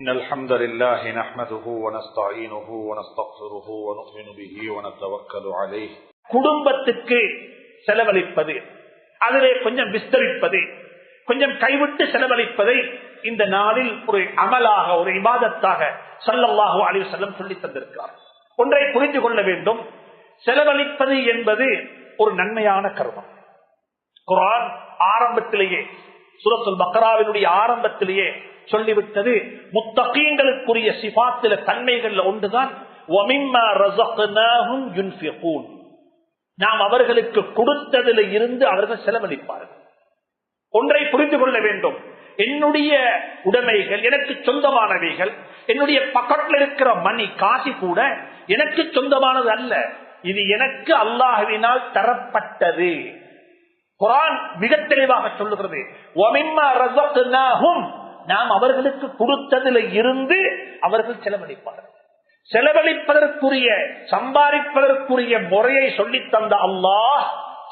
إن الحمد لله نحمده ونستعينه ونستغفره ونؤمن به ونتوكل عليه குடும்பத்துக்கு செலவழிப்பது அதிலே கொஞ்சம் விஸ்தரிப்பது கொஞ்சம் கைவிட்டு செலவழிப்பதை இந்த நாளில் ஒரு அமலாக ஒரு இபாதத்தாக சல்லல்லாஹு அலைஹி வஸல்லம் சொல்லி தந்திருக்கிறார் ஒன்றை புரிந்து கொள்ள வேண்டும் செலவழிப்பது என்பது ஒரு நன்மையான கர்மம் குரான் ஆரம்பத்திலேயே சுரத்துல் பக்ராவினுடைய ஆரம்பத்திலேயே சொல்லிவிட்டது. முத்தகீங்களுக்குரிய சிபாத்தில தன்மைகள்ல ஒன்றுதான். நாம் அவர்களுக்கு கொடுத்ததில் இருந்து அவர்கள் செலவழிப்பார்கள். ஒன்றை புரிந்து கொள்ள வேண்டும். என்னுடைய உடைமைகள் எனக்கு சொந்தமானவைகள் என்னுடைய பக்கத்தில் இருக்கிற மணி காசி கூட எனக்கு சொந்தமானது அல்ல. இது எனக்கு அல்லாஹுவினால் தரப்பட்டது. குரான் மிக தெளிவாக சொல்லுகிறது. நாம் அவர்களுக்கு கொடுத்ததில் இருந்து அவர்கள் செலவழிப்பார்கள். செலவழிப்பதற்குரிய சம்பாதிப்பதற்குரிய முறையை சொல்லித் தந்த அல்லாஹ்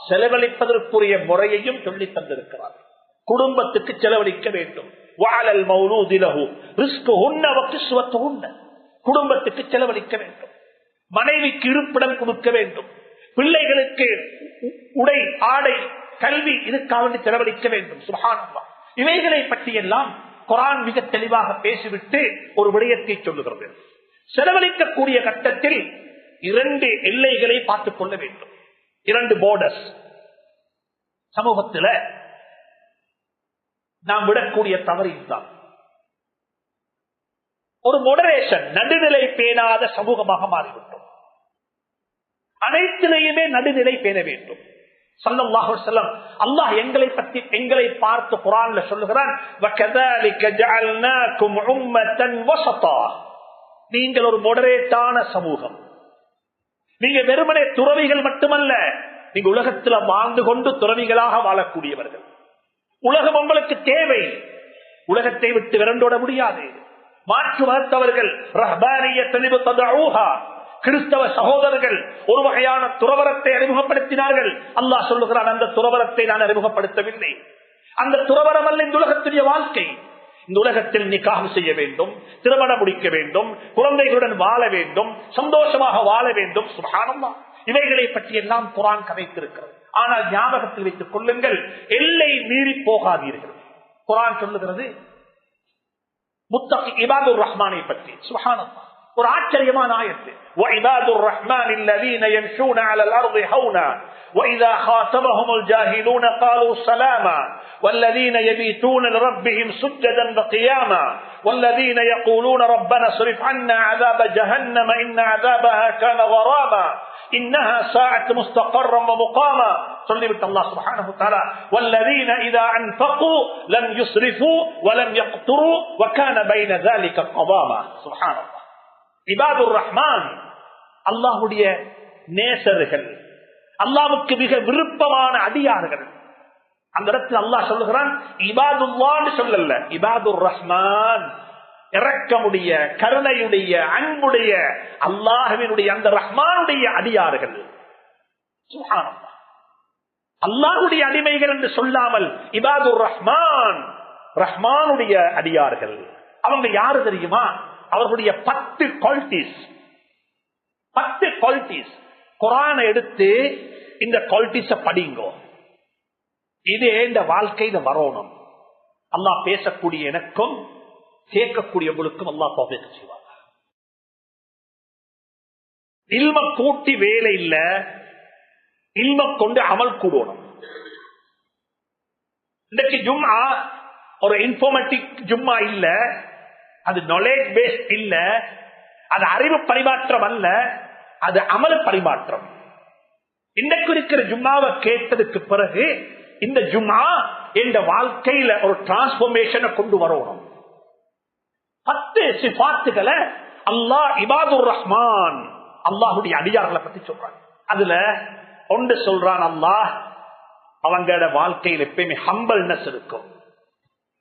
செலவழிப்பதற்குரிய முறையையும் சொல்லித் தந்திருக்கிறார் குடும்பத்துக்கு செலவழிக்க வேண்டும். வாழல் மௌலூதிலகு ரிஸ்கு உன்னவக்கு சுவத்து உண்ண குடும்பத்துக்கு செலவழிக்க வேண்டும். மனைவிக்கு இருப்பிடம் கொடுக்க வேண்டும். பிள்ளைகளுக்கு உ- உடை ஆடை கல்வி இதுக்காக வேண்டி செலவழிக்க வேண்டும். சுகானம்மா இவைகளை பற்றியெல்லாம் குரான் மிக தெளிவாக பேசிவிட்டு ஒரு விடயத்தை சொல்லுகிறது. செலவழிக்கக்கூடிய கட்டத்தில் இரண்டு எல்லைகளை பார்த்துக் கொள்ள வேண்டும். இரண்டு போர்டர்ஸ் சமூகத்தில் நாம் விடக்கூடிய தவறு இதுதான். ஒரு மொடரேஷன் நடுநிலை பேணாத சமூகமாக மாறிவிட்டோம். அனைத்திலையுமே நடுநிலை பேண வேண்டும். சல்லல்லாஹு செல்லம் அல்லாஹ் எங்களை பத்தி எங்களை பார்த்து குர்ஆன்ல சொல்லுகிறான் நீங்கள் ஒரு மொடரேட்டான சமூகம். நீங்க வெறுமனே துறவிகள் மட்டுமல்ல நீங்க உலகத்துல வாழ்ந்து கொண்டு துறவிகளாக வாழக்கூடியவர்கள். உலகம் உங்களுக்கு தேவை. உலகத்தை விட்டு விரண்டோட முடியாது. மாற்று மகத்தவர்கள் தெளிவு கிறிஸ்தவ சகோதரர்கள் ஒரு வகையான துறவரத்தை அறிமுகப்படுத்தினார்கள். அல்லாஹ் சொல்லுகிறான் அந்த துறவரத்தை நான் அறிமுகப்படுத்தவில்லை. அந்த துறவரம் அல்ல இந்த உலகத்துடைய வாழ்க்கை. இந்த உலகத்தில் நிக்காக செய்ய வேண்டும் திருமணம் முடிக்க வேண்டும் குழந்தைகளுடன் வாழ வேண்டும் சந்தோஷமாக வாழ வேண்டும். சுகானம்மா இவைகளை பற்றி எல்லாம் குரான் கதைத்திருக்கிறது. ஆனால் ஞாபகத்தில் வைத்துக் கொள்ளுங்கள் எல்லை மீறி போகாதீர்கள். குரான் சொல்லுகிறது முத்தகி இபாதுர் ரஹ்மானை பற்றி. சுஹானம்மா ஒரு ஆச்சரியமான ஆயத்து وَعِبَادُ الرَّحْمَنِ الَّذِينَ يَمْشُونَ عَلَى الْأَرْضِ هَوْنًا وَإِذَا خَاطَبَهُمُ الْجَاهِلُونَ قَالُوا سَلَامًا وَالَّذِينَ يَبِيتُونَ لِرَبِّهِمْ سُجَّدًا وَقِيَامًا وَالَّذِينَ يَقُولُونَ رَبَّنَا اصْرِفْ عَنَّا عَذَابَ جَهَنَّمَ إِنَّ عَذَابَهَا كَانَ غَرَامًا إِنَّهَا سَاءَتْ مُسْتَقَرًّا وَمُقَامًا சொல்லிவிட்டு அல்லாஹ் சுப்ஹானஹு தஆலா வல்லதீன இதா அன்ஃபகு லம் யுஸ்ரிஃபு வலம் யக்துரு வகான பைன ذلك قواما சுப்ஹானல்லாஹ் இபாதுர் ரஹ்மான் அல்லாஹுடைய நேசர்கள் அல்லாவுக்கு மிக விருப்பமான அடியார்கள். அந்த இடத்துல அல்லாஹ் சொல்லுகிறான் இபாதுல்லான்னு சொல்லல இபாதுர் ரஹ்மான் இறக்கமுடைய கருணையுடைய அன்புடைய அல்லாஹவினுடைய அந்த ரஹ்மானுடைய அடியார்கள். அல்லாஹுடைய அடிமைகள் என்று சொல்லாமல் இபாதுர் ரஹ்மான் ரஹ்மானுடைய அடியார்கள். அவங்க யாரு தெரியுமா? அவர்களுடைய பத்து குவாலிட்டிஸ் பத்து குவாலிட்டிஸ் குரான எடுத்து இந்த குவாலிட்டிஸ படிங்கோ. இதே இந்த வாழ்க்கையில வரணும். அல்லா பேசக்கூடிய எனக்கும் கேட்கக்கூடியவங்களுக்கும் அல்லா தௌஃபீக் செய்வாங்க இல்ம கூட்டி வேலை இல்ல இல்ம கொண்டு அமல் கூடணும். இன்றைக்கு ஜும்மா ஒரு இன்ஃபர்மேட்டிக் ஜும்மா இல்ல அது நாலேஜ் பேஸ் இல்ல. அது அறிவு பரிமாற்றம் அல்ல. அது அமல் பரிமாற்றம். இன்றைக்கு இருக்கிற ஜும்மாவை கேட்டதுக்கு பிறகு இந்த ஜும்மா என்ற வாழ்க்கையில ஒரு டிரான்ஸ்பர்மேஷனை கொண்டு வரணும். பத்து சிபாத்துகளை அல்லாஹ் இபாதுர் ரஹ்மான் அல்லாஹுடைய அடியார்களை பத்தி சொல்றான். அதுல ஒன்று சொல்றான் அல்லாஹ் அவங்களோட வாழ்க்கையில் எப்பயுமே ஹம்பல்னஸ் இருக்கும்.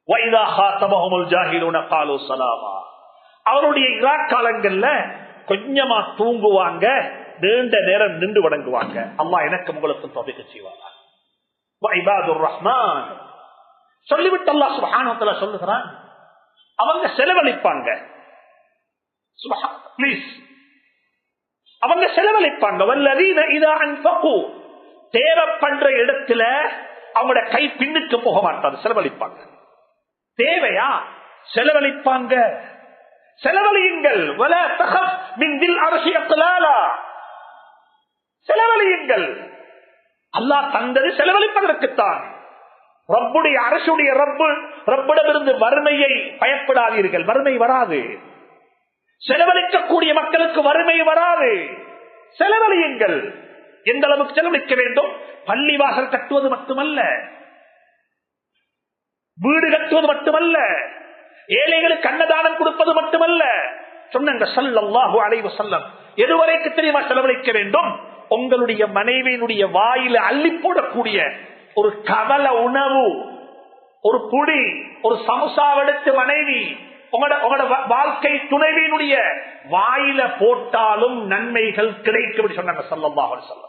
அவருடைய ஹாத்தபஹுமுல் காலங்கள்ல அவருடைய கொஞ்சமா தூங்குவாங்க நீண்ட நேரம் நின்று வணங்குவாங்க. அம்மா எனக்கு உங்களுக்கு தொகைக்கு செய்வாங்க ரஹ்மான் சொல்லிவிட்டு அல்லாஹ் சுப்ஹானஹு சொல்லுகிறான். அவங்க செலவழிப்பாங்க. பிளீஸ் அவங்க செலவழிப்பாங்க. வல்லதீன இதா அன்பகு தேவைப்படுற இடத்துல அவங்களோட கை பின்னுக்கு போக மாட்டாங்க செலவழிப்பாங்க. தேவையா? செலவழிப்பாங்க. செலவழியுங்கள். வல செலவழியுங்கள். அல்லாஹ் தந்தது செலவழிப்பதற்குத்தான். ரப்புடைய அரசுடைய ரப்பு ரப்பிடமிருந்து வறுமையை பயப்படாதீர்கள். வறுமை வராது. செலவழிக்கக்கூடிய மக்களுக்கு வறுமை வராது. செலவழியுங்கள். எந்த அளவுக்கு செலவழிக்க வேண்டும்? பள்ளிவாசல் கட்டுவது மட்டுமல்ல. வீடு கட்டுவது மட்டுமல்ல. ஏழைகளுக்கு அன்னதானம் கொடுப்பது மட்டுமல்ல. சொன்னாங்க சல்லல்லாஹு அலைவு செல்லம் எதுவரைக்கு தெரியுமா செலவழிக்க வேண்டும்? உங்களுடைய மனைவியினுடைய வாயில அள்ளி போடக்கூடிய ஒரு கவல உணவு ஒரு புடி ஒரு சமுசாவெடுத்து மனைவி உங்களோட உங்களோட வாழ்க்கை துணைவியினுடைய வாயில போட்டாலும் நன்மைகள் கிடைக்கும் சொன்னாங்க சல்லல்லாஹு அலைஹி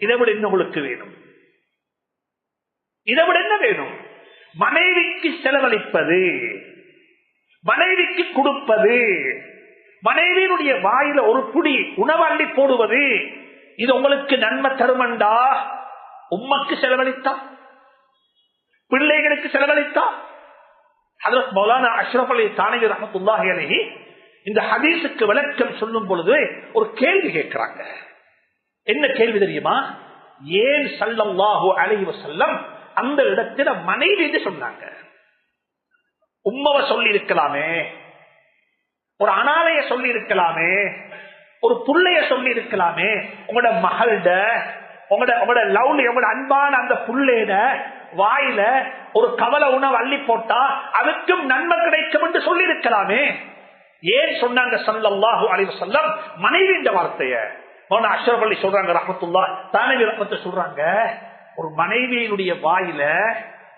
இதை விட என்ன உங்களுக்கு வேணும். இதை விட என்ன வேணும்? மனைவிக்கு செலவழிப்பது மனைவிக்கு கொடுப்பது மனைவியினுடைய வாயில ஒரு புடி உணவள்ளி போடுவது இது உங்களுக்கு நன்மை தருமண்டா? உம்மக்கு செலவழித்தா? பிள்ளைகளுக்கு செலவழித்தா? ஹதரத் மௌலானா அஷ்ரப் அலி தானகி ரஹமத்துல்லாஹி இந்த ஹதீஸுக்கு விளக்கம் சொல்லும் பொழுது ஒரு கேள்வி கேட்கிறாங்க. என்ன கேள்வி தெரியுமா? ஏன் வாஹோ அலைஹி வஸல்லம் அந்த இடத்துல மனைவி என்று சொன்னாங்க? உம்மவ சொல்லி இருக்கலாமே ஒரு அனாதைய சொல்லி இருக்கலாமே ஒரு புள்ளைய சொல்லி இருக்கலாமே உங்களோட மகள்ட உங்களோட உங்களோட லவ்லி உங்களோட அன்பான அந்த புள்ளேட வாயில ஒரு கவலை உணவு அள்ளி போட்டா அதுக்கும் நன்மை கிடைக்கும் என்று சொல்லி இருக்கலாமே ஏன் சொன்னாங்க? சல்லல்லாஹு அலைஹி வஸல்லம். மனைவி இந்த வார்த்தைய. மௌன அஷ்ரப் அலி சொல்றாங்க ரஹமத்துல்லா தானவி ரஹமத்தை சொல்றாங்க ஒரு மனைவியினுடைய வாயில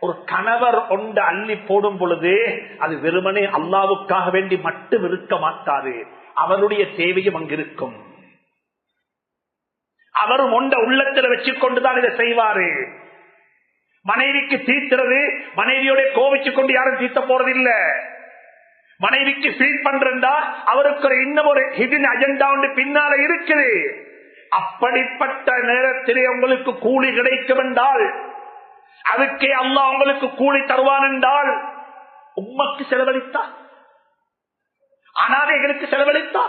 ஒரு கணவர் ஒன்று அள்ளி போடும் பொழுது அது வெறுமனே அல்லாவுக்காக வேண்டி மட்டும் இருக்க மாட்டாது. அவருடைய தேவையும் அங்கிருக்கும் அவரும் ஒன்ற உள்ளத்துல வச்சுக்கொண்டுதான் இதை செய்வாரு. மனைவிக்கு தீர்த்துறது மனைவியோட கோவிச்சு கொண்டு யாரும் தீர்த்த போறதில்ல. மனைவிக்கு ஃபீல் பண்றா அவருக்கு ஒரு இன்னும் ஒரு ஹிடின் அஜெண்டா ஒன்று பின்னால இருக்குது. அப்படிப்பட்ட நேரத்திலே உங்களுக்கு கூலி கிடைக்கும் என்றால் அதுக்கே அல்லா உங்களுக்கு கூலி தருவான் என்றால் உம்மக்கு செலவழித்தா? அனாதைகளுக்கு செலவழித்தா?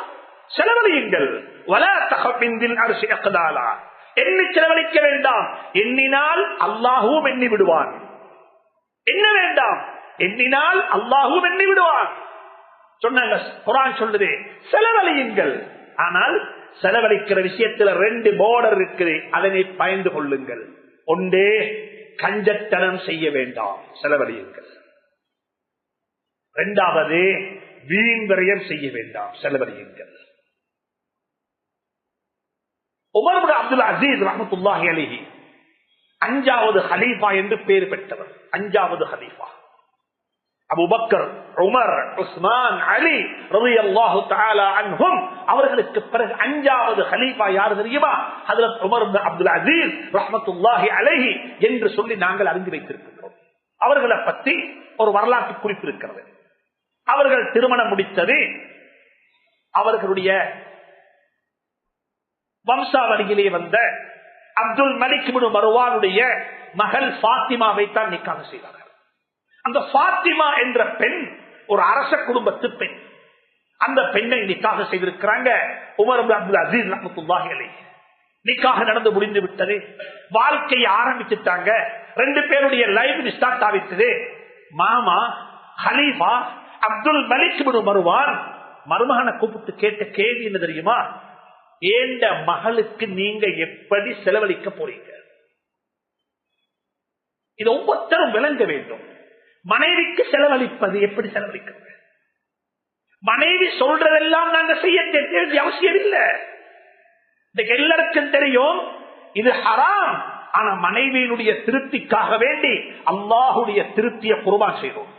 செலவழியுங்கள். வல தகப்பிந்தில் அரிசி அக்கதாலா எண்ணி செலவழிக்க வேண்டாம். எண்ணினால் அல்லாஹும் எண்ணி விடுவான். என்ன வேண்டாம்? எண்ணினால் அல்லாஹும் எண்ணி விடுவான். சொன்னாங்க குரான் சொல்லுது செலவழியுங்கள். ஆனால் செலவழிக்கிற விஷயத்துல ரெண்டு போர்டர் இருக்குது. அதனை பயந்து கொள்ளுங்கள். ஒன்றே கஞ்சத்தனம் செய்ய வேண்டாம். செலவழியுங்கள். இரண்டாவது வீண் விரயம் செய்ய வேண்டாம். செலவழியுங்கள். உமர் அப்துல் அசீஸ் ரஹமத்துல்லாஹி அலிஹி அஞ்சாவது ஹலீஃபா என்று பேர் பெற்றவர். அஞ்சாவது ஹலீஃபா. Abu Bakr Umar Usman Ali Ravi அல்லாஹு அன்ஹும். அவர்களுக்கு பிறகு அஞ்சாவது ஹலீஃபா யார் தெரியுமா? ஹதரத் உமர் அப்துல் அசீஸ் ரஹமத்துல்லாஹி அலஹி என்று சொல்லி நாங்கள் அறிந்து வைத்திருக்கிறோம். அவர்களை பற்றி ஒரு வரலாற்று குறிப்பு இருக்கிறது. அவர்கள் திருமணம் முடித்தது அவர்களுடைய வம்சாவளியிலே வந்த அப்துல் மலிக் மருவானுடைய மகள் பாத்திமாவை தான் நிக்காக செய்தார்கள். அந்த பாத்திமா என்ற பெண் ஒரு அரச குடும்பத்து பெண். அந்த பெண்ணை நிக்காக செய்திருக்கிறாங்க. உமர் அப்துல் அசீஸ் ரஹமத்துல்லாஹி நிக்காக நடந்து முடிந்து விட்டது. வாழ்க்கையை ஆரம்பிச்சுட்டாங்க. ரெண்டு பேருடைய லைஃப் ஸ்டார்ட் ஆகிட்டது. மாமா ஹலீஃபா அப்துல் மலிக் மருவான் மருமகனை கூப்பிட்டு கேட்ட கேள்வி என்ன தெரியுமா? ஏண்ட மகளுக்கு நீங்க எப்படி செலவழிக்க போறீங்க? இது ஒவ்வொருத்தரும் விளங்க வேண்டும். மனைவிக்கு செலவழிப்பது எப்படி செலவழிக்கிறது? மனைவி சொல்றதெல்லாம் நாங்க செய்ய வேண்டிய அவசியம் இல்லை எல்லாருக்கும் தெரியும் இது ஹராம். ஆனா மனைவியினுடைய திருப்திக்காக வேண்டி அல்லாஹுடைய திருப்தியை குருபான் செய்தோம்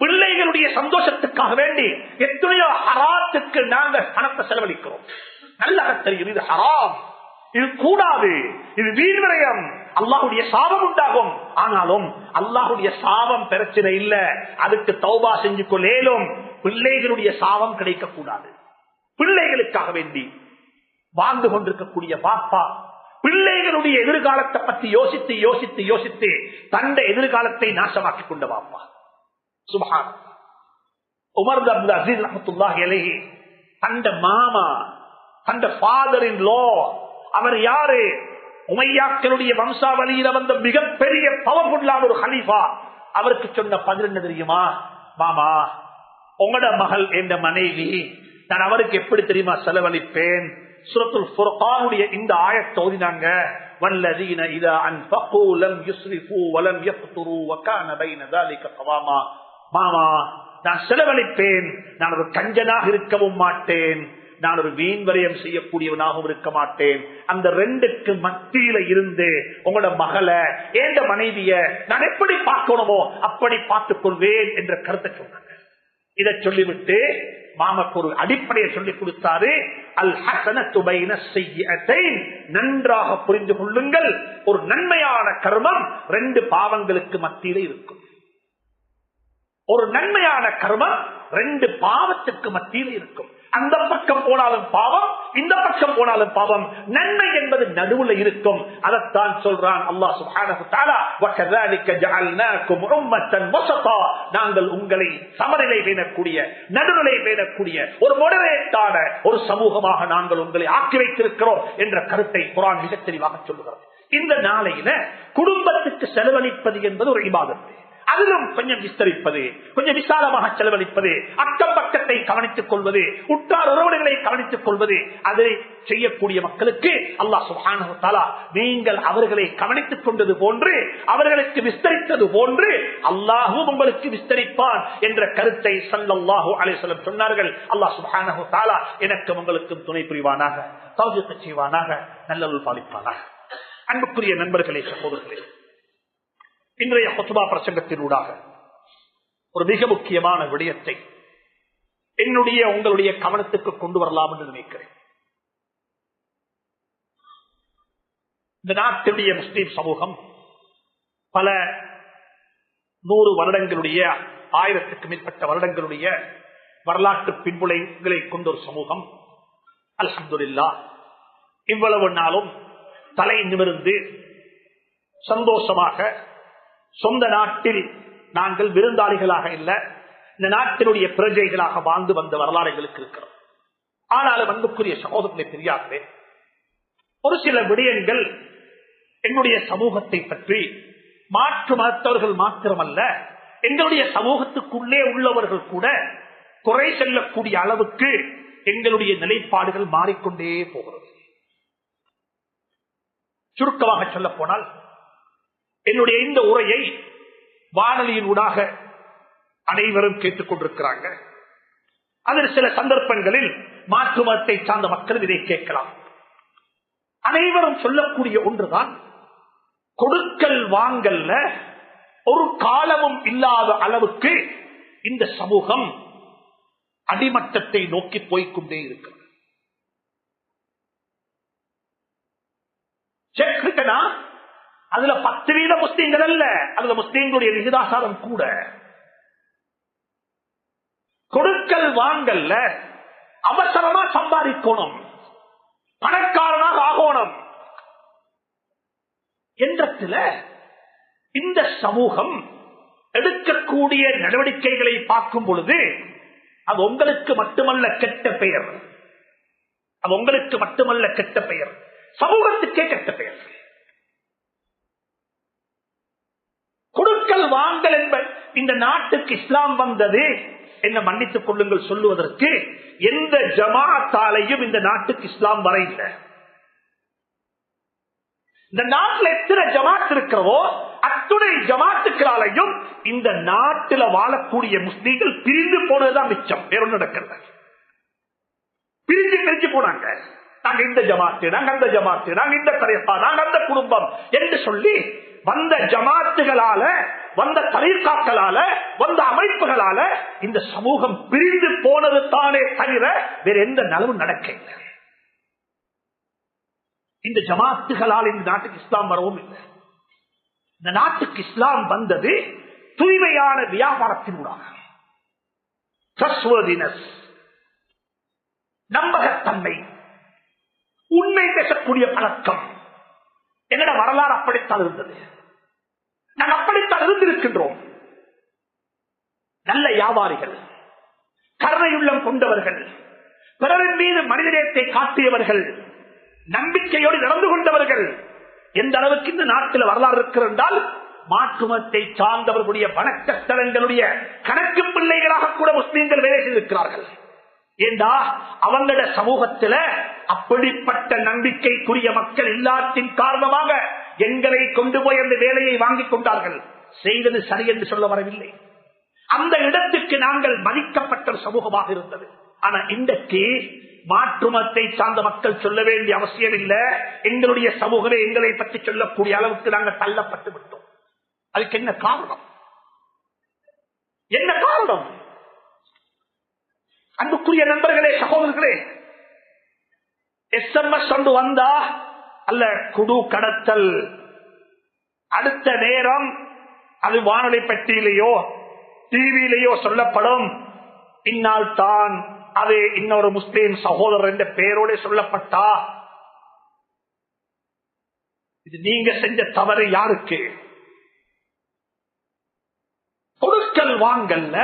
பிள்ளைகளுடைய சந்தோஷத்துக்காக வேண்டி எத்தனையோ ஹராத்துக்கு நாங்க பணத்தை செலவழிக்கிறோம். நல்லா தெரியும் இது ஹராம். இது கூடாது. இது வீண்விரயம் அல்லாஹுடைய சாபம் உண்டாகும். ஆனாலும் அல்லாஹுடைய சாபம் பிரச்சனை இல்ல. அதுக்கு தௌபா செஞ்சு கொள்ளேலும் பிள்ளைகளுடைய சாபம் கிடைக்கக்கூடாது. பிள்ளைகளுக்காக வேண்டி வாழ்ந்து கொண்டிருக்கக்கூடிய பாப்பா பிள்ளைகளுடைய எதிர்காலத்தை பற்றி யோசித்து யோசித்து யோசித்து தந்த எதிர்காலத்தை நாசமாக்கி கொண்ட பாப்பா. சுபஹான். உமர் அப்துல் அசீஸ் ரஹத்துல்லாஹி அலைஹி தந்த மாமா தந்த ஃபாதர் இன் லோ அவர் யாரு? உமையாக்களுடைய வம்சாவளியில வந்த மிகப்பெரிய பவர்ஃபுல்லான ஒரு ஹலீஃபா அவருக்கு சொன்ன பதில் என்ன தெரியுமா மாமா உங்களோட மகள் என்ற மனைவி நான் அவருக்கு எப்படி தெரியுமா செலவழிப்பேன் சுரத்துல் ஃபுர்கானுடைய இந்த ஆயத்தை ஓதினாங்க வல்லதீன இதா அன்ஃபகு லம் யுஸ்ரிஃபு வலம் யக்துரு வகான பைன ذلك قواما மாமா நான் செலவழிப்பேன் நான் ஒரு கஞ்சனாக இருக்கவும் மாட்டேன் நான் ஒரு வீண் வரையம் செய்யக்கூடியவனாகவும் இருக்க மாட்டேன். அந்த ரெண்டுக்கு மத்தியில இருந்து உங்களோட மகளை ஏந்த மனைவிய நான் எப்படி பார்க்கணுமோ அப்படி பார்த்துக் கொள்வேன் என்ற கருத்தை சொன்னாங்க. இதை சொல்லிவிட்டு மாமக்கு ஒரு அடிப்படையை சொல்லிக் கொடுத்தாரு. அல் ஹசனத்துபைன செய்யத்தை நன்றாக புரிந்து கொள்ளுங்கள். ஒரு நன்மையான கர்மம் ரெண்டு பாவங்களுக்கு மத்தியில இருக்கும். ஒரு நன்மையான கர்மம் ரெண்டு பாவத்துக்கு மத்தியில் இருக்கும். அந்த பக்கம் போனாலும் பாவம் இந்த பக்கம் போனாலும் பாவம். நன்மை என்பது நடுவுல இருக்கும். அதைத்தான் சொல்றான் அல்லாஹ் சுபான நாங்கள் உங்களை சமநிலை பேணக்கூடிய நடுநிலை பேணக்கூடிய ஒரு மொடரேட்டான ஒரு சமூகமாக நாங்கள் உங்களை ஆக்கி வைத்திருக்கிறோம் என்ற கருத்தை குரான் மிக தெளிவாக சொல்லுகிறது. இந்த நாளையில குடும்பத்துக்கு செலவழிப்பது என்பது ஒரு இபாதத்தை அதிலும் கொஞ்சம் விஸ்தரிப்பது கொஞ்சம் விசாலமாக செலவழிப்பது அக்கம் குடும்பத்தை கவனித்துக் கொள்வது உற்றார் உறவுகளை கவனித்துக் கொள்வது அதை செய்யக்கூடிய மக்களுக்கு அல்லா சுப்ஹானஹு நீங்கள் அவர்களை கவனித்துக் கொண்டது போன்று அவர்களுக்கு விஸ்தரித்தது போன்று அல்லாஹும் உங்களுக்கு விஸ்தரிப்பான் என்ற கருத்தை சல்லாஹூ அலைஹி வஸல்லம் சொன்னார்கள். அல்லா சுப்ஹானஹு தாலா எனக்கு உங்களுக்கும் துணை புரிவானாக தௌஃபீக் செய்வானாக நல்லருள் பாலிப்பானாக. அன்புக்குரிய நண்பர்களே சகோதரர்களே இன்றைய கொத்துபா பிரசங்கத்தினூடாக ஒரு மிக முக்கியமான விடயத்தை என்னுடைய உங்களுடைய கவனத்துக்கு கொண்டு வரலாம் என்று நினைக்கிறேன். இந்த நாட்டினுடைய முஸ்லீம் சமூகம் பல நூறு வருடங்களுடைய ஆயிரத்துக்கு மேற்பட்ட வருடங்களுடைய வரலாற்று பின்புலைகளை கொண்ட ஒரு சமூகம். அல்ஹம்துலில்லா. இவ்வளவு நாளும் தலை நிமிர்ந்து சந்தோஷமாக சொந்த நாட்டில் நாங்கள் விருந்தாளிகளாக இல்லை இந்த நாட்டினுடைய பிரஜைகளாக வாழ்ந்து வந்த வரலாறு எங்களுக்கு இருக்கிறோம் ஆனாலும் அன்புக்குரிய சகோதரனை தெரியாதே ஒரு சில விடயங்கள் என்னுடைய சமூகத்தை பற்றி மாற்று மதத்தவர்கள் மாத்திரமல்ல எங்களுடைய சமூகத்துக்குள்ளே உள்ளவர்கள் கூட குறை செல்லக்கூடிய அளவுக்கு எங்களுடைய நிலைப்பாடுகள் மாறிக்கொண்டே போகிறது. சுருக்கமாக சொல்ல போனால் என்னுடைய இந்த உரையை வானொலியின் ஊடாக அனைவரும் கேட்டுக் கொண்டிருக்கிறாங்க. அதில் சில சந்தர்ப்பங்களில் மாற்று மதத்தை சார்ந்த மக்களும் இதை கேட்கலாம். அனைவரும் சொல்லக்கூடிய ஒன்றுதான் கொடுக்கல் வாங்கல்ல ஒரு காலமும் இல்லாத அளவுக்கு இந்த சமூகம் அடிமட்டத்தை நோக்கி போய்கொண்டே இருக்கிறது. அதுல பத்து வீத முஸ்லீம்கள் அல்ல. அதுல முஸ்லீம்களுடைய விகிதாசாரம் கூட. கொடுக்கல் வாங்கல்ல அவசரமா சம்பாதிக்கணும். பணக்காரனாக ஆகணும். என்றத்துல இந்த சமூகம் எடுக்கக்கூடிய நடவடிக்கைகளை பார்க்கும் பொழுது அது உங்களுக்கு மட்டுமல்ல கெட்ட பெயர். அது உங்களுக்கு மட்டுமல்ல கெட்ட பெயர். சமூகத்துக்கே கெட்ட பெயர். கொடுக்கல் வாங்கல் என்ப இந்த நாட்டுக்கு இஸ்லாம் வந்தது என்ன மன்னித்துக் கொள்ளுங்கள் சொல்லுவதற்கு எந்த ஜமாத்தாலையும் இந்த நாட்டுக்கு இஸ்லாம் வர இல்லை இந்த நாட்டில் எத்தனை ஜமாத் இருக்கிறவோ அத்துணை ஜமாத்துக்களாலையும் இந்த நாட்டில் வாழக்கூடிய முஸ்லீம்கள் பிரிந்து போனதுதான் மிச்சம். வேற ஒன்றும் நடக்கல. பிரிஞ்சு பிரிஞ்சு போனாங்க. நாங்க இந்த ஜமாத்து நாங்க அந்த ஜமாத்து நாங்க இந்த தரைப்பா நாங்க அந்த குடும்பம் என்று சொல்லி வந்த ஜமாத்துகளால வந்த தலிர்காக்களால வந்த அமைப்புகளால இந்த சமூகம் பிரிந்து போனது தானே தவிர வேற எந்த நலவும் நடக்க இந்த ஜமாத்துகளால் இந்த நாட்டுக்கு இஸ்லாம் வரவும் இல்லை. இந்த நாட்டுக்கு இஸ்லாம் வந்தது தூய்மையான வியாபாரத்தினூடாக. நம்பகத்தன்மை உண்மை பேசக்கூடிய பழக்கம் என்னோட வரலாறு அப்படித்தான் இருந்தது. நாங்கள் அப்படித்தான் இருந்திருக்கின்றோம். நல்ல வியாபாரிகள் கருணையுள்ளம் கொண்டவர்கள் பிறரின் மீது மனிதநேயத்தை காட்டியவர்கள் நம்பிக்கையோடு நடந்து கொண்டவர்கள். எந்த அளவுக்கு இந்த நாட்டில் வரலாறு இருக்கிறதால் மாற்றுமத்தை சார்ந்தவர்களுடைய வணக்க ஸ்தலங்களுடைய கணக்கு பிள்ளைகளாக கூட முஸ்லீம்கள் வேலை செய்திருக்கிறார்கள். ஏண்டா? அவங்களோட சமூகத்துல அப்படிப்பட்ட நம்பிக்கைக்குரிய மக்கள் இல்லாத்தின் காரணமாக எங்களை கொண்டு போய் அந்த வேலையை வாங்கிக் கொண்டார்கள். செய்தது சரி என்று சொல்ல வரவில்லை. அந்த இடத்துக்கு நாங்கள் மதிக்கப்பட்ட சமூகமாக இருந்தது. ஆனா இன்றைக்கு மாற்றுமத்தை சார்ந்த மக்கள் சொல்ல வேண்டிய அவசியம் இல்லை. எங்களுடைய சமூகமே எங்களை பற்றி சொல்லக்கூடிய அளவுக்கு நாங்கள் தள்ளப்பட்டு விட்டோம். அதுக்கு என்ன காரணம்? என்ன காரணம்? அன்புக்குரிய நண்பர்களே சகோதரர்களே எஸ் கொண்டு வந்தா அல்ல குடு கடத்தல். அடுத்த நேரம் அது வானொலி பெட்டியிலேயோ டிவியிலேயோ சொல்லப்படும். பின்னால் தான் அது இன்னொரு முஸ்லீம் சகோதரர் என்ற பெயரோட சொல்லப்பட்டா. இது நீங்க செஞ்ச தவறு யாருக்கு? பொருட்கள் வாங்கல்ல.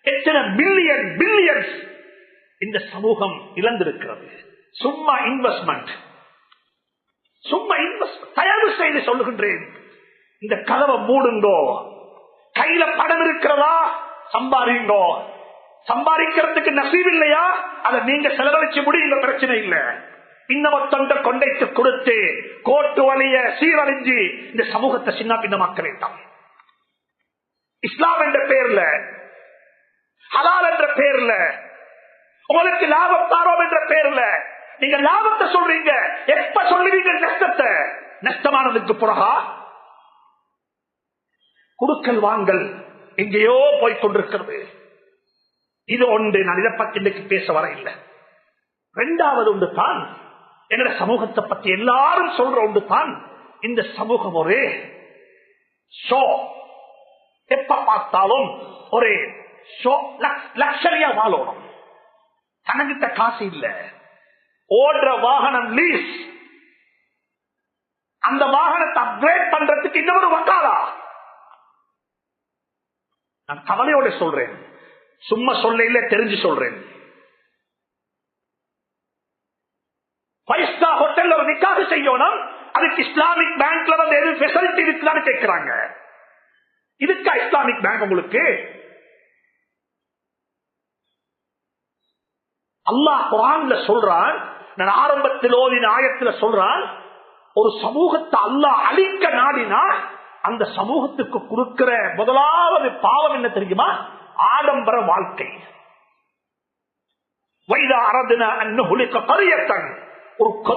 எத்தனை பில்லியன் பில்லியன்ஸ் இந்த சமூகம் இழந்திருக்கிறது. சும்மா இன்வெஸ்ட்மெண்ட் தயவு சொல்லுகின்றேன். இந்த கதவை மூடுங்கோ. கையில படம் இருக்கிறதா? சம்பாதிங்கோ. சம்பாதிக்கிறதுக்கு நசீப் இல்லையா? அதை நீங்க செலவழிச்சு முடியுங்க பிரச்சனை இல்லை. இன்னமத்தொண்ட கொண்டைத்து கொடுத்து கோட்டு வழிய சீரழிஞ்சு இந்த சமூகத்தை சின்ன பின்னமாக்க வேண்டாம் இஸ்லாம் என்ற பெயர்ல ஹலால் என்ற பெயர்ல உங்களுக்கு லாபம் தாரோம் என்ற பெயர்ல நீங்க லாபத்தை சொல்றீங்க. எப்ப சொல்லுவீங்க நஷ்டத்தை? நஷ்டமானதுக்கு பிறகா குடுக்கல் வாங்கல் எங்கேயோ போய் கொண்டிருக்கிறது. இது ஒன்று. நான் இதை பத்தி இன்றைக்கு பேச வர இல்லை. ரெண்டாவது ஒன்று தான் எங்கட சமூகத்தை பத்தி எல்லாரும் சொல்ற ஒன்று தான் இந்த சமூகம் ஒரு ஷோ. எப்ப பார்த்தாலும் ஒரு ஷோ. லக்ஷரியா வாழணும் தனங்கிட்ட காசு இல்ல. ஓடுற வாகனம் லீஸ் அந்த வாகனத்தை அப்கிரேட் பண்றதுக்கு இன்னொரு வக்காலா? நான் கவலையோட சொல்றேன். சும்மா சொல்ல இல்ல தெரிஞ்சு சொல்றேன். ஃபைவ் ஸ்டார் ஹோட்டல் ஒரு நிக்காக செய்யணும். அதுக்கு இஸ்லாமிக் பேங்க்ல வந்து எது பெசிலிட்டி இருக்குதான்னு கேட்கிறாங்க இதுக்கா இஸ்லாமிக் பேங்க் உங்களுக்கு? அல்லாஹ் குரான்ல சொல்றான் நான் ஆரம்பத்தில் ஓதின ஆயத்துல சொல்றான் ஒரு சமூகத்தை அல்லா அழிக்க நாடினா அந்த சமூகத்துக்கு கொடுக்கிற முதலாவது பாவம் என்ன தெரியுமா? ஆடம்பர வாழ்க்கை. வைதா அரதுன கரியத்தன்.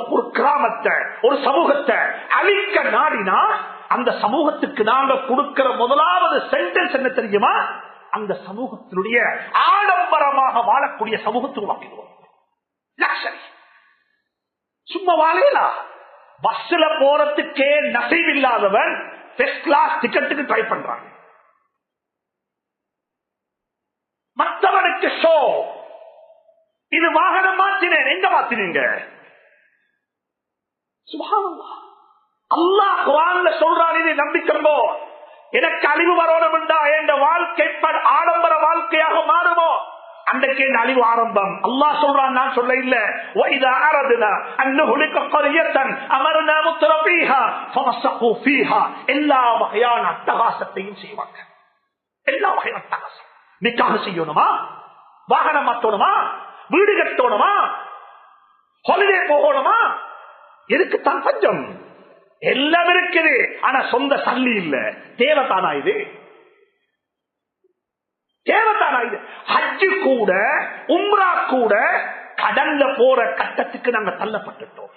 ஒரு கிராமத்தை ஒரு சமூகத்தை அழிக்க நாடினா அந்த சமூகத்துக்கு நாங்க கொடுக்கிற முதலாவது சென்டென்ஸ் என்ன தெரியுமா? அந்த சமூகத்தினுடைய ஆடம்பரமாக வாழக்கூடிய சமூகத்தை உருவாக்கிடுவோம். லக்ஷரி சும்மா வாழையலா பஸ்ல போறதுக்கே நசைவில்லாதவன் ஃபர்ஸ்ட் கிளாஸ் டிக்கெட்டுக்கு ட்ரை பண்றாங்க. மற்றவனுக்கு ஷோ இது வாகனம் மாத்தினேன். எங்க மாத்தினீங்க? சுபானல்லாஹ் அல்லாஹ் குரான்ல சொல்றான் இது நம்பிக்கிறோ எனக்கு அழிவு வரணும் என்றா என் வாழ்க்கை ஆடம்பர வாழ்க்கையாக மாறுமோ? அன்றைக்கே இந்த அழிவு ஆரம்பம். அல்லாஹ் சொல்றான் நான் சொல்ல இல்ல வைதா அரதுனா அன்னுகுலிக்க கரியத்தன் அமர்னா முத்திரபீஹா ஃபமஸகு ஃபீஹா எல்லா வகையான அட்டகாசத்தையும் செய்வாங்க. எல்லா வகையான அட்டகாசம். நிக்காக செய்யணுமா? வாகனம் மாற்றணுமா? வீடு கட்டணுமா? ஹாலிடே போகணுமா? எதுக்குத்தான் பஞ்சம்? எல்லாம் இருக்குது. ஆனா சொந்த சல்லி இல்ல. தேவைத்தானா இது? தேவைத்தானா இது. ஹஜ்ஜு கூட உம்ரா கூட கடல்ல போற கட்டத்துக்கு நாங்க தள்ளப்பட்டுட்டோம்.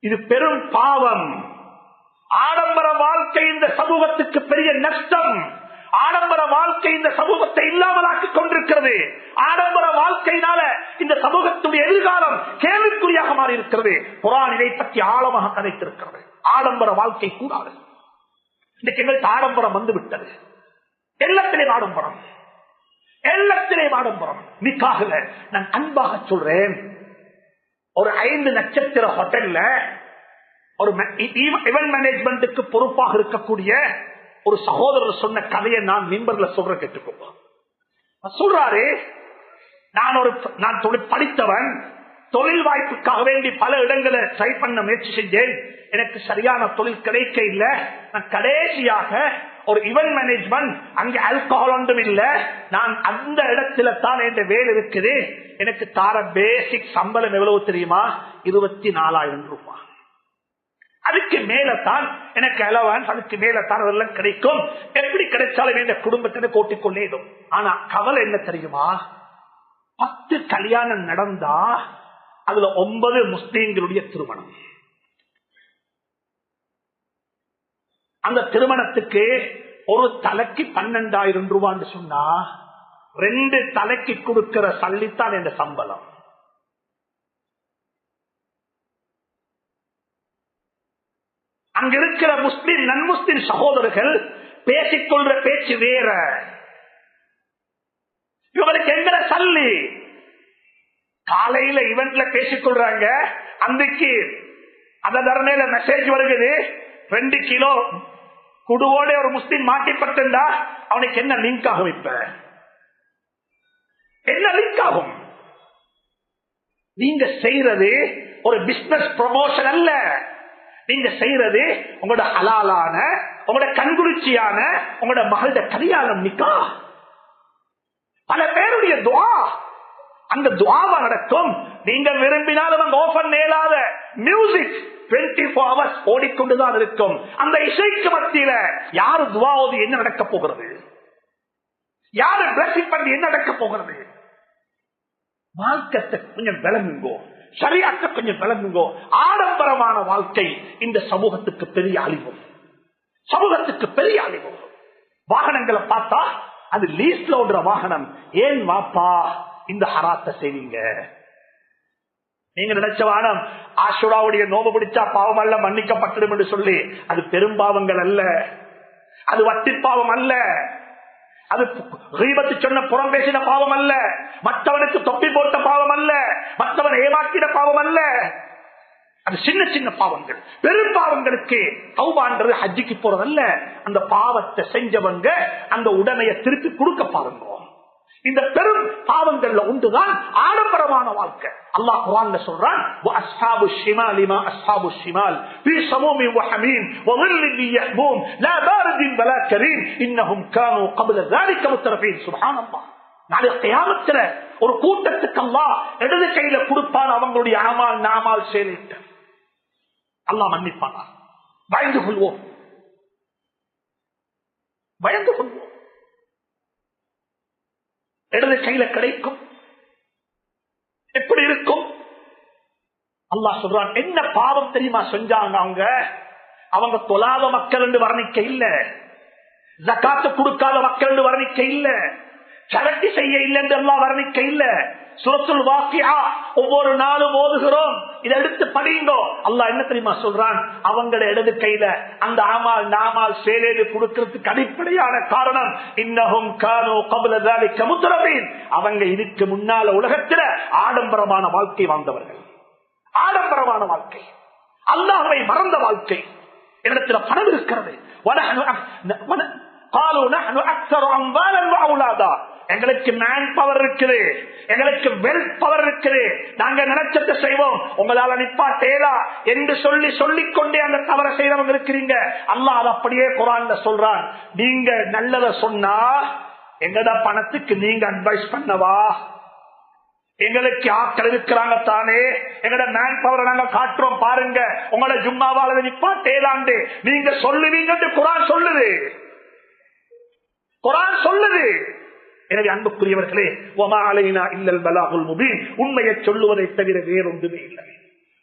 இது பெரும் பாவம். ஆடம்பர வாழ்க்கை இந்த சமூகத்துக்கு பெரிய நஷ்டம். ஆடம்பர வாழ்க்கை இந்த சமூகத்தை இல்லாமலாக்கி கொண்டிருக்கிறது. ஆடம்பர வாழ்க்கையினால இந்த சமூகத்துடைய எதிர்காலம் கேள்விக்குறியாக மாறி இருக்கிறது புறான் இதை பற்றி ஆழமாக கதைத்திருக்கிறது. ஆடம்பர வாழ்க்கை கூடாது. இன்னைக்கு எங்களுக்கு ஆடம்பரம் வந்து விட்டது. எல்லாத்திலே ஆடம்பரம். எல்லாத்திலே ஆடம்பரம். நிக்காகல நான் அன்பாக சொல்றேன். ஒரு ஐந்து நட்சத்திர ஹோட்டல்ல ஒரு இவன் மேனேஜ்மெண்ட்டுக்கு பொறுப்பாக இருக்கக்கூடிய ஒரு சகோதரர் சொன்ன கதையை நான் மின்பர்ல சொல்ற கேட்டுக்கோங்க சொல்றாரு நான் ஒரு நான் படித்தவன் தொழில் வாய்ப்புக்காக வேண்டி பல இடங்களை ட்ரை பண்ண முயற்சி செஞ்சேன். எனக்கு சரியான தொழில் கிடைக்க இல்ல. நான் கடைசியாக ஒரு இவெண்ட் மேனேஜ்மெண்ட் அங்கே ஆல்கஹால் ஒன்றும் இல்லை. நான் அந்த இடத்துல தான் என் வேலை இருக்குது. எனக்கு தார பேசிக் சம்பளம் எவ்வளவு தெரியுமா? இருபத்தி நாலாயிரம் ரூபாய். அதுக்கு மேலத்தான் எனக்கு அலவன்ஸ் அதுக்கு மேலத்தான் அதெல்லாம் கிடைக்கும். எப்படி கிடைச்சாலும் இந்த குடும்பத்தினை கூட்டிக் கொள்ளேடும் ஆனா கவலை என்ன தெரியுமா? பத்து கல்யாணம் நடந்தா அதுல ஒன்பது முஸ்லீம்களுடைய திருமணம். அந்த திருமணத்துக்கு ஒரு தலைக்கு பன்னெண்டாயிரம் ரூபான்னு சொன்னா ரெண்டு தலைக்கு கொடுக்கிற சல்லித்தான் என் சம்பளம். அங்க இருக்கிற முஸ்லிம் நன்முஸ்லிம் சகோதரர்கள் பேசிக்கொள்ற பேச்சு வேற. இவங்களுக்கு எங்கிற சல்லி? காலையில இவெண்ட்ல பேசிக்கொள்றாங்க. அன்றைக்கு அந்த தரணையில மெசேஜ் வருகிறது ரெண்டு கிலோ குடுவோட ஒரு முஸ்லீம் மாட்டிப்பட்டிருந்தா அவனுக்கு என்ன லிங்க் ஆகும் இப்ப? என்ன லிங்க் ஆகும்? நீங்க செய்யறது ஒரு பிசினஸ் ப்ரொமோஷன் அல்ல. நீங்க செய்யறது உங்களோட ஹலாலான உங்களோட கண்குளிர்ச்சியான உங்களோட மகளோட கல்யாணம் நிக்கா. பல பேருடைய துவா அந்த துவாவை நடக்கும். நீங்க விரும்பினாலும் அந்த ஓபன் நேலாத மியூசிக் டுவெண்ட்டி ஃபோர் ஹவர்ஸ் ஓடிக்கொண்டுதான் இருக்கும். அந்த இசைக்கு மத்தியில யாரு துவாவது என்ன நடக்க போகிறது? யாரு பிளஸிங் பண்ணி என்ன நடக்க போகிறது? வாழ்க்கத்தை கொஞ்சம் விளங்குங்கோ. சரியாக்க கொஞ்சம் விளங்குங்கோ. ஆடம்பரமான வாழ்க்கை இந்த சமூகத்துக்கு பெரிய அழிவும் சமூகத்துக்கு பெரிய அழிவும் வாகனங்களை பார்த்தா அது லீஸ்ட்ல ஓடுற வாகனம். ஏன் வாப்பா? இந்த ஹராத்தை செய்வீங்க. நீங்க நினைச்ச வானம் ஆசுராவுடைய நோபு பிடிச்சா பாவம் அல்ல மன்னிக்கப்பட்டிடும் என்று சொல்லி அது பெரும்பாவங்கள் அல்ல. அது வட்டி பாவம் அல்ல. அது ரீபத்து சொன்ன புறம் பேசின பாவம் அல்ல. மற்றவனுக்கு தொப்பி போட்ட பாவம் அல்ல. மற்றவன் ஏமாற்றின பாவம் அல்ல. அது சின்ன சின்ன பாவங்கள். பெரும் பாவங்களுக்கு தௌபான்றது ஹஜ்ஜிக்கு போறதல்ல. அந்த பாவத்தை செஞ்சவங்க அந்த உடமையை திருப்பி கொடுக்க பாருங்க. இந்த பெரும் பாவங்கள்ல ஒன்றுதான் ஆடம்பரமான வாழ்க்கை அல்லாஹ் குரான்ல சொல்றான் وَأَصْحَابُ الشِّمَالِ مَا أَصْحَابُ الشِّمَالِ فِي سَمُومٍ وَحَمِيمٍ وَظِلٍّ يَحْمُومٍ لَا بَارِدٍ وَلَا كَرِيمٍ إِنَّهُمْ كَانُوا قَبْلَ ذَلِكَ مُتْرَفِينَ سبحان الله நாளை கியாமத்துல ஒரு கூட்டத்துக்கு அல்லாஹ் இடது கையில கொடுப்பான் அவங்களுடைய ஆமால் நாமால் செயலிட்டு அல்லாஹ் மன்னிப்பானா பயந்து கொள்வோம் பயந்து கொள்வோம் இடது கையில கிடைக்கும். எப்படி இருக்கும்? அல்லா சொல்றான் என்ன பாவம் தெரியுமா செஞ்சாங்க அவங்க? அவங்க தொலாத மக்கள் என்று வர்ணிக்க இல்ல. ஜக்காத்து கொடுக்காத மக்கள் என்று வர்ணிக்க இல்ல. சரட்டி செய்ய இல்லை என்று எல்லாம் வர்ணிக்க இல்ல. சுரத்துல் வாக்கியா ஒவ்வொரு நாளும் ஓதுகிறோம். இதை எடுத்து படியுங்கோ. அல்லாஹ் என்ன தெரியுமா சொல்றான்? அவங்களை இடது கையில அந்த ஆமால் நாமால் சேலேது கொடுக்கறதுக்கு அடிப்படையான காரணம் இன்னகும் கானோ கபலதாலி கமுத்திரமீன் அவங்க இதுக்கு முன்னால உலகத்துல ஆடம்பரமான வாழ்க்கை வாழ்ந்தவர்கள். ஆடம்பரமான வாழ்க்கை. அல்லாஹை மறந்த வாழ்க்கை. இடத்துல பணம் இருக்கிறது. எங்களுக்கு மேன் பவர் இருக்குது. எங்களுக்கு வெல்த் பவர் இருக்குது. நாங்க நினைச்சத்தை செய்வோம். உங்களால நிப்பாட்டேலா என்று சொல்லி சொல்லிக் கொண்டே அந்த தவற செய்யறவங்க இருக்கிறீங்க. அல்லா அது அப்படியே குரான்ல சொல்றான். நீங்க நல்லத சொன்னா எங்கட பணத்துக்கு நீங்க அட்வைஸ் பண்ணவா? எங்களுக்கு ஆக்கள் இருக்கிறாங்க தானே. எங்கட மேன் பவரை நாங்க காட்டுறோம் பாருங்க. உங்களோட ஜும்மாவால நிப்பாட்டேலாண்டு நீங்க சொல்லுவீங்க குரான் சொல்லுது. குரான் சொல்லுது. எனவே அன்புக்குரியவர்களே ஒமாலைனா இல்லல் பலாகுல் முபீன். உண்மையை சொல்லுவதை தவிர வேறொன்றுமே இல்லை.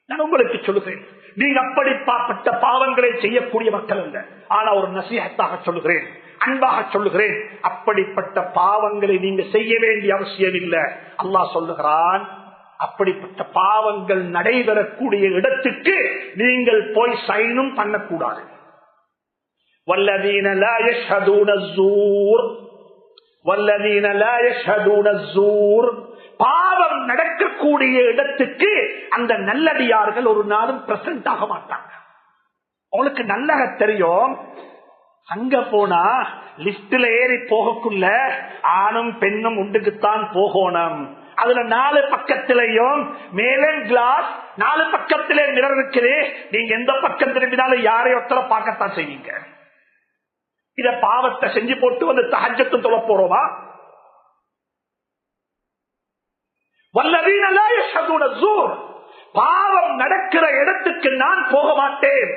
நான் உங்களுக்கு சொல்லுகிறேன் நீங்க அப்படிப்பாப்பட்ட பாவங்களை செய்யக்கூடிய மக்கள் அல்ல. ஆனா ஒரு நசீகத்தாக சொல்லுகிறேன் அன்பாக சொல்லுகிறேன் அப்படிப்பட்ட பாவங்களை நீங்க செய்ய வேண்டிய அவசியம் இல்லை. அல்லா சொல்லுகிறான் அப்படிப்பட்ட பாவங்கள் நடைபெறக்கூடிய இடத்துக்கு நீங்கள் போய் சைனும் பண்ணக்கூடாது. வல்லதீன பாவம் நடக்கக்கூடிய இடத்துக்கு அந்த நல்லடியார்கள் ஒரு நாளும் பிரசன்ட் ஆக மாட்டாங்க. உங்களுக்கு நல்லக தெரியும். அங்க போனா லிஸ்ட்ல ஏறி போகக்குள்ள ஆணும் பெண்ணும் உண்டுக்குத்தான் போகணும். அதுல நாலு பக்கத்திலையும் மேலே கிளாஸ் நாலு பக்கத்திலே மிரர் இருக்குது. நீங்க எந்த பக்கம் திரும்பினாலும் யாரையும் ஒருத்தர பார்க்கத்தான் செய்வீங்க. இத பாவத்தை செஞ்சு போட்டு வந்து தஹஜத்தும் தொலை போறோமா? வல்லவீன பாவம் நடக்கிற இடத்துக்கு நான் போக மாட்டேன்.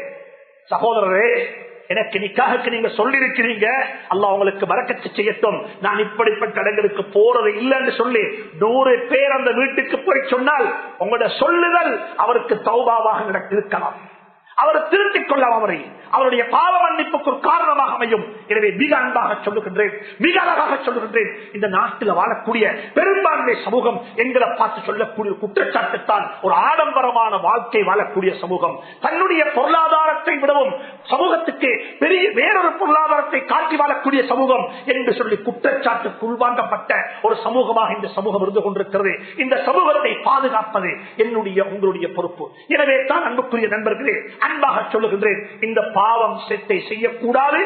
சகோதரரே எனக்கு நிக்காக நீங்க சொல்லிருக்கிறீங்க. அல்ல உங்களுக்கு வரக்கத்து செய்யட்டும். நான் இப்படிப்பட்ட இடங்களுக்கு போறது இல்லைன்னு சொல்லி நூறு பேர் அந்த வீட்டுக்கு போய் சொன்னால் உங்களோட சொல்லுதல் அவருக்கு தௌபாவாக நடக்கலாம் அவர் திருத்திக் கொள்ளலாம் அவரை அவருடைய பாவ மன்னிப்புக்கு ஒரு காரணமாக அமையும். எனவே மிக அன்பாக சொல்லுகின்றேன். மிக அழகாக சொல்லுகின்றேன். இந்த நாட்டில் வாழக்கூடிய பெரும்பான்மை சமூகம் எங்களை பார்த்து சொல்லக்கூடிய குற்றச்சாட்டுத்தான் ஒரு ஆடம்பரமான வாழ்க்கை வாழக்கூடிய சமூகம். தன்னுடைய பொருளாதாரத்தை விடவும் சமூகத்துக்கு பெரிய வேறொரு பொருளாதாரத்தை காட்டி வாழக்கூடிய சமூகம் என்று சொல்லி குற்றச்சாட்டுக்கு உள்வாங்கப்பட்ட ஒரு சமூகமாக இந்த சமூகம் இருந்து கொண்டிருக்கிறது. இந்த சமூகத்தை பாதுகாப்பது என்னுடைய உங்களுடைய பொறுப்பு. எனவே தான் அன்புக்குரிய நண்பர்களே அன்பாக சொல்லுகின்றேன். இந்த பாவம் செத்தை செய்யக்கூடாது.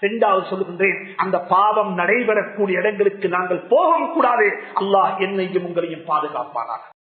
இரண்டாவது சொல்லுகின்றேன் அந்த பாவம் நடைபெறக்கூடிய இடங்களுக்கு நாங்கள் போகக்கூடாது. கூடாது அல்லாஹ் என்னையும் உங்களையும் பாதுகாப்பானாக.